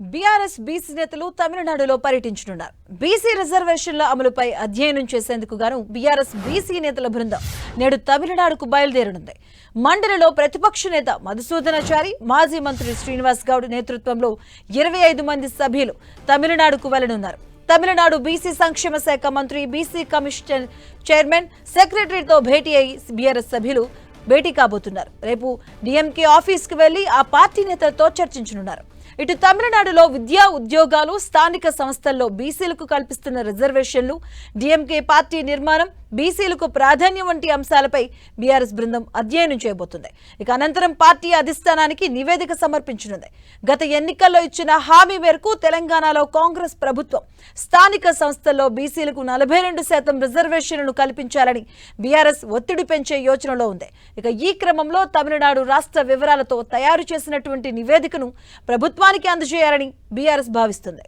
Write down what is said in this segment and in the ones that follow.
BRS BC నేతలు తమిళనాడులో పర్యటించనున్నారు. బీసీ రిజర్వేషన్ల అమలుపై అధ్యయనం చేసేందుకు గాను బీఆర్ఎస్ బీసీ నేతల బృందం నేడు తమిళనాడుకు బయలుదేరనుంది. మండలిలో ప్రతిపక్ష నేత మధుసూదనాచారి మాజీ మంత్రి శ్రీనివాస్ గౌడ్ నేతృత్వంలో ఇరవై ఐదు మంది సభ్యులు తమిళనాడుకు వెళ్ళనున్నారు. తమిళనాడు బీసీ సంక్షేమ శాఖ మంత్రి బీసీ కమిషన్ చైర్మన్ సెక్రటరీతో భేటీ అయి బీఆర్ఎస్ సభ్యులు భేటీ కాబోతున్నారు. రేపు డిఎంకే ఆఫీస్కి వెళ్ళి ఆ పార్టీ నేతలతో చర్చించనున్నారు. ఇటు తమిళనాడులో విద్యా ఉద్యోగాలు స్థానిక సంస్థల్లో బీసీలకు కల్పిస్తున్న రిజర్వేషన్లు డిఎంకే పార్టీ నిర్మాణం బీసీలకు ప్రాధాన్యం వంటి అంశాలపై బీఆర్ఎస్ బృందం అధ్యయనం చేయబోతుంది. ఇక అనంతరం పార్టీ అధిష్టానానికి నివేదిక సమర్పించనుంది. గత ఎన్నికల్లో ఇచ్చిన హామీ మేరకు తెలంగాణలో కాంగ్రెస్ ప్రభుత్వం స్థానిక సంస్థల్లో బీసీలకు నలభై రెండు శాతం రిజర్వేషన్లను కల్పించాలని బీఆర్ఎస్ ఒత్తిడి పెంచే యోచనలో ఉంది. ఇక ఈ క్రమంలో తమిళనాడు రాష్ట్ర వివరాలతో తయారు చేసినటువంటి నివేదికను ప్రభుత్వం ప్రభుత్వానికి అందజేయాలని బీఆర్ఎస్ భావిస్తుంది.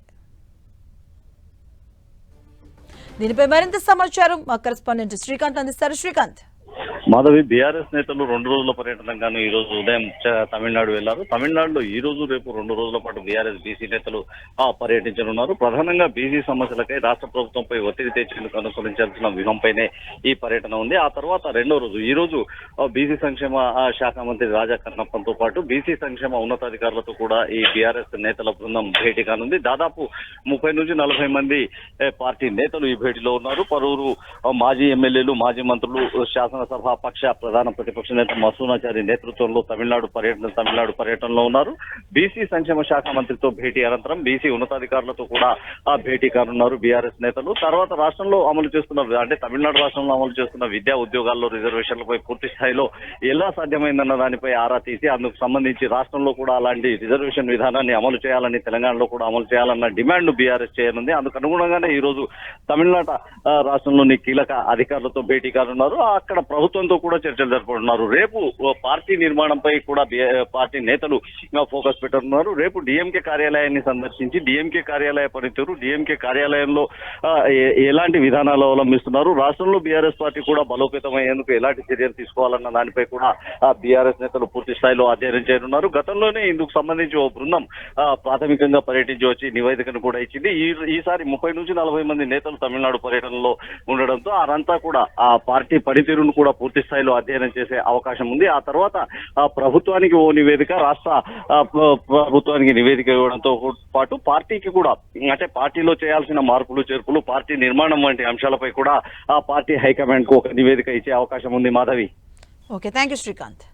దీనిపై మరింత సమాచారం మా కరెస్పాండెంట్ శ్రీకాంత్ అందిస్తారు. శ్రీకాంత్. మాధవి బీఆర్ఎస్ నేతలు రెండు రోజుల పర్యటనగాను ఈ రోజు ఉదయం తమిళనాడు వెళ్ళారు. తమిళనాడులో ఈ రోజు రేపు రెండు రోజుల పాటు బీఆర్ఎస్ బీసీ నేతలు పర్యటించనున్నారు. ప్రధానంగా బీసీ సమస్యలకై రాష్ట్ర ప్రభుత్వంపై ఒత్తిడి తెచ్చేందుకు అనుసరించాల్సిన వ్యూహంపైనే ఈ పర్యటన ఉంది. ఆ తర్వాత రెండో రోజు ఈ రోజు బీసీ సంక్షేమ శాఖ మంత్రి రాజా కన్నప్పంతో పాటు బీసీ సంక్షేమ ఉన్నతాధికారులతో కూడా ఈ బీఆర్ఎస్ నేతల బృందం భేటీ కానుంది. దాదాపు ముప్పై నుంచి నలభై మంది పార్టీ నేతలు ఈ భేటీలో ఉన్నారు. పలువురు మాజీ ఎమ్మెల్యేలు మాజీ మంత్రులు శాసనసభ పక్ష ప్రధాన ప్రతిపక్ష నేత మసూనాచారి నేతృత్వంలో తమిళనాడు పర్యటన తమిళనాడు పర్యటనలో ఉన్నారు. బీసీ సంక్షేమ శాఖ మంత్రితో భేటీ అనంతరం బీసీ ఉన్నతాధికారులతో కూడా ఆ భేటీ కానున్నారు బీఆర్ఎస్ నేతలు. తర్వాత రాష్ట్రంలో అమలు చేస్తున్న అంటే తమిళనాడు రాష్ట్రంలో అమలు చేస్తున్న విద్యా ఉద్యోగాల్లో రిజర్వేషన్లపై పూర్తి స్థాయిలో ఎలా సాధ్యమైందన్న దానిపై ఆరా తీసి అందుకు సంబంధించి రాష్ట్రంలో కూడా అలాంటి రిజర్వేషన్ విధానాన్ని అమలు చేయాలని తెలంగాణలో కూడా అమలు చేయాలన్న డిమాండ్ బీఆర్ఎస్ చేయనుంది. అందుకు అనుగుణంగానే ఈ రోజు తమిళనాడు రాష్ట్రంలోని కీలక అధికారులతో భేటీ కానున్నారు. అక్కడ ప్రభుత్వం ప్రభుత్వంతో కూడా చర్చలు జరపనున్నారు రేపు పార్టీ నిర్మాణంపై కూడా పార్టీ నేతలు ఫోకస్ పెట్టనున్నారు. రేపు డిఎంకే కార్యాలయాన్ని సందర్శించి డిఎంకే కార్యాలయ పనితీరు డిఎంకే కార్యాలయంలో ఎలాంటి విధానాలు అవలంబిస్తున్నారు? రాష్ట్రంలో బీఆర్ఎస్ పార్టీ కూడా బలోపేతమయ్యేందుకు ఎలాంటి చర్యలు తీసుకోవాలన్న దానిపై కూడా బీఆర్ఎస్ నేతలు పూర్తి స్థాయిలో అధ్యయనం చేయనున్నారు. గతంలోనే ఇందుకు సంబంధించి ఓ బృందం ఆ, ప్రాథమికంగా పర్యటించి వచ్చి నివేదికను కూడా ఇచ్చింది. ఈ ఈసారి ముప్పై నుంచి నలభై మంది నేతలు తమిళనాడు పర్యటనలో ఉండడంతో అదంతా కూడా ఆ పార్టీ పనితీరును కూడా పూర్తి స్థాయిలో అధ్యయనం చేసే అవకాశం ఉంది. ఆ తర్వాత ప్రభుత్వానికి ఓ నివేదిక రాష్ట్ర ప్రభుత్వానికి నివేదిక ఇవ్వడంతో పాటు పార్టీకి కూడా అంటే పార్టీలో చేయాల్సిన మార్పులు చేర్పులు పార్టీ నిర్మాణం వంటి అంశాలపై కూడా ఆ పార్టీ హైకమాండ్కు ఒక నివేదిక ఇచ్చే అవకాశం ఉంది. Madhavi. Okay. Thank you Srikanth.